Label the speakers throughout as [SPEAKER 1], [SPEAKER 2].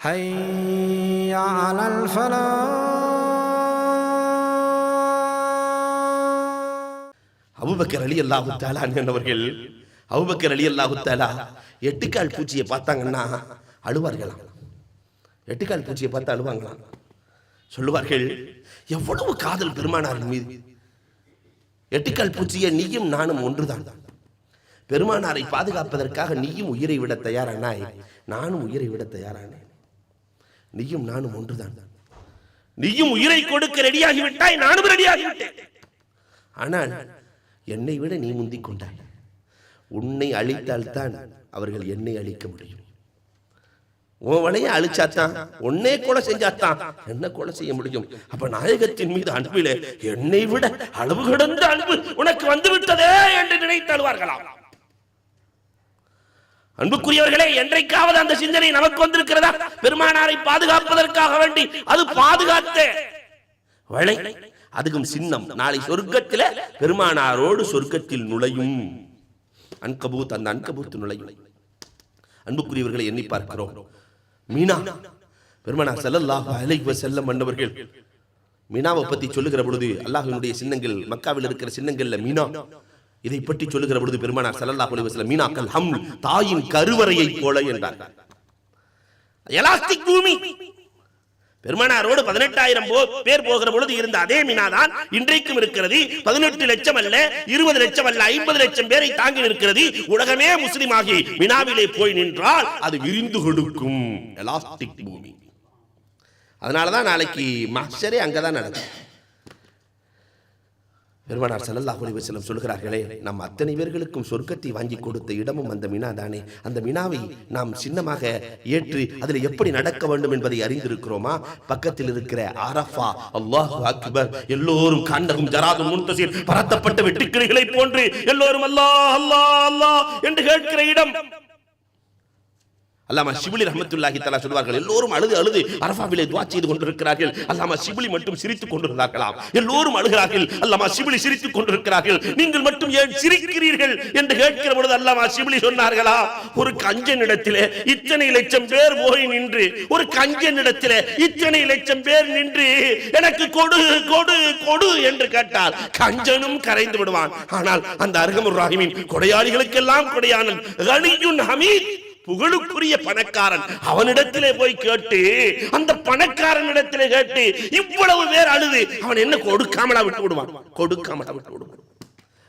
[SPEAKER 1] حي على الفلاح
[SPEAKER 2] Abu Bakr அலி அல்லாஹு தாலா அவர்கள் அபுபக்கர் அலி அல்லாஹு தாலா எட்டுக்கால் பூச்சியை பார்த்தாங்கன்னா அழுவார்களாம் எட்டுக்கால் பூச்சியை பார்த்து அழுவாங்களாம் சொல்லுவார்கள் எவ்வளவு காதல் பெருமானார் மீது எட்டுக்கால் பூச்சியை நீயும் நானும் ஒன்றுதான் பெருமானாரை பாதுகாப்பதற்காக நீயும் உயிரை விட தயாரானாய் நானும் உயிரை விட தயாரானேன் நீயும் நானும் ஒன்றுதான். நீயும் உயிரை கொடுக்க ரெடியாகி விட்டாய் நானும் ரெடியாகி விட்டேன் ஆனால் என்னை விட நீ முந்திக் கொண்டாய். உன்னை அழித்தால்தான் அவர்கள் என்னை அழிக்க முடியும். உன் வலையை அழிச்சாத்தான் உன்னே கொலை செஞ்சாத்தான் என்ன கொலை செய்ய முடியும்? அப்ப நாயகத்தின் மீது அன்பிலே என்னை விட அளவு கடந்த அன்பு உனக்கு வந்து விட்டதே என்று நினைத்து அழுவார்களாம் அன்புக்குரியவர்களே என்றைக்காவது அந்த சிந்தனை நமக்கு வந்திருக்கிறதா? பெருமானாரை பாதுகாப்பதற்காக வேண்டி அது பாதுகாத்த. வளை அதுக்கும் சின்னம். நாளை சொர்க்கத்தில் பெருமானாரோடு சொர்க்கத்தில் நுழையும். அன்கபூத் அந்த அன்கபூத் நுழையும். அன்புக்குரியவர்களை எண்ணி பார்க்கிறோம். மீனா பெருமானார் ஸல்லல்லாஹு அலைஹி செல்லம் மன்னவர்கள் மீனாவை பத்தி சொல்லுகிற பொழுது அல்லாஹினுடைய சின்னங்கள் மக்காவில் இருக்கிற சின்னங்கள்ல மீனா இதை பற்றி சொல்லுகிற பொழுது பெருமானார் செல்லல்லா அலைஹி வஸல்லம் மீனாக்கள் ஹம் தாயின் கருவறையை போல என்றார். எலாஸ்டிக் பூமி. பெருமானாரோடு பதினெட்டாயிரம் பேர் போகிற பொழுது இருந்த அதே மீனாதான் இன்றைக்கும் இருக்கிறது. பதினெட்டு லட்சம் அல்ல இருபது லட்சம் அல்ல ஐம்பது லட்சம் பேரை தாங்கி நிற்கிறது. உலகமே முஸ்லிம் ஆகி மினாவிலே போய் நின்றால் அது விரிந்து கொடுக்கும். எலாஸ்டிக் பூமி. அதனாலதான் நாளைக்கு மக்சரே அங்கதான் நடக்கும். பெருமானார் செல்லல்லாஹ் அலைஹி வஸல்லம் சொல்கிறார்களே நம் அத்தனை பேர்களுக்கும் சொர்க்கத்தை வாங்கி கொடுத்த இடமும் அந்த மினா தானே? அந்த மினாவை நாம் சின்னமாக ஏற்றி அதில் எப்படி நடக்க வேண்டும் என்பதை அறிந்திருக்கிறோமா? பக்கத்தில் இருக்கிற அரஃபா அல்லாஹு அக்பர் எல்லோரும் காண்டகும் ஜராதும் முன்தசீர் பரத்தப்பட்ட வெட்டுக்கிளிகளை போன்று எல்லோரும் அல்லாஹ் அல்லாஹ் அல்லாஹ் என்று கேட்கிற இடம் அல்லாமா சிபிலி ரஹமத்துல்லாஹி தலா சொல்வார்கள் எல்லோரும் அழுது அழுது அரபாவிலே துவா செய்து கொண்டிருக்கிறார்கள். அல்லாமா சிபிலி மட்டும் சிரித்துக் கொண்டிருந்தார்களாம். எல்லோரும் அழுகிறார்கள். அல்லாமா சிபிலி சிரித்துக் கொண்டிருக்கிறார்கள். நீங்கள் மட்டும் ஏன் சிரிக்கிறீர்கள் என்று கேட்கிற பொழுது அல்லாமா சிபிலி சொன்னார்களா? ஒரு கஞ்சனிடத்திலே இத்தனை லட்சம் பேர் போய் நின்று ஒரு கஞ்சன் இடத்திலே இத்தனை லட்சம் பேர் நின்று எனக்கு கொடு கொடு கொடு என்று கேட்டால் கஞ்சனும் கரைந்து விடுவான். ஆனால் அந்த அருகமுர் ராஹிமின் கொடையாளிகளுக்கெல்லாம் கொடையானன் ஹமீத் புகழுக்குரிய பணக்காரன். அவனிடத்திலே போய் கேட்டு அந்த பணக்காரனிடத்திலே கேட்டு இவ்வளவு பேர் அழுது அவன் என்ன கொடுக்காமலா விட்டு விடுவான்? கொடுக்காமலா விட்டு விடுவான்.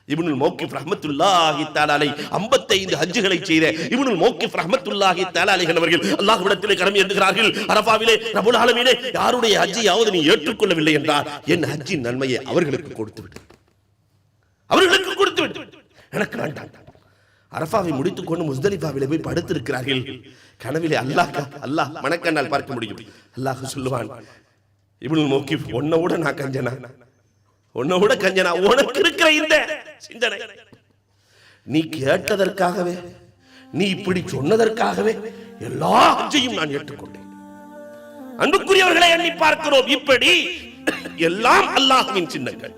[SPEAKER 2] இப்னுல் மௌகிப் ரஹ்மத்துல்லாஹி தஆலாலை 55 ஹஜ்ஜுகளை செய்த இவனு மோக்கிப் ரஹமத்துல்லாஹி தாலாலைகள் அவர்கள் அல்லாஹ்விடத்திலே கடமை எழுதுகிறார்கள் அரபாவிலே ரபுல் ஆலமீனே யாருடைய ஹஜ்ஜையாவது நீ ஏற்றுக்கொள்ளவில்லை என்றால் என் ஹஜ்ஜின் நன்மையை அவர்களுக்கு கொடுத்து விடு. அவர்களுக்கு கொடுத்து விடு. எனக்கு வேண்டாம். அரஃபாவை முடித்துக் கொண்டு முஸ்தலிஃபாவிலே போய் படுத்திருக்கிறார்கள். கனவிலே அல்லாஹ் அல்லாஹ் மனக்கண்ணால் பார்க்க முடியும். அல்லாஹ் சொல்லுவான் இப்னுல் நோக்கி உன்னை விட நான் கஞ்சனா? உன்னை விட கஞ்சனா? உனக்கு இருக்கிற இந்த சிந்தனை. நீ கேட்டதற்காகவே நீ இப்படி சொன்னதற்காகவே எல்லாத்தையும் நான் ஏற்றுக்கொண்டேன். அன்புக்குரியவர்களை எண்ணி பார்க்கிறோம். இப்படி எல்லாம் அல்லாஹுவின் சின்னங்கள்.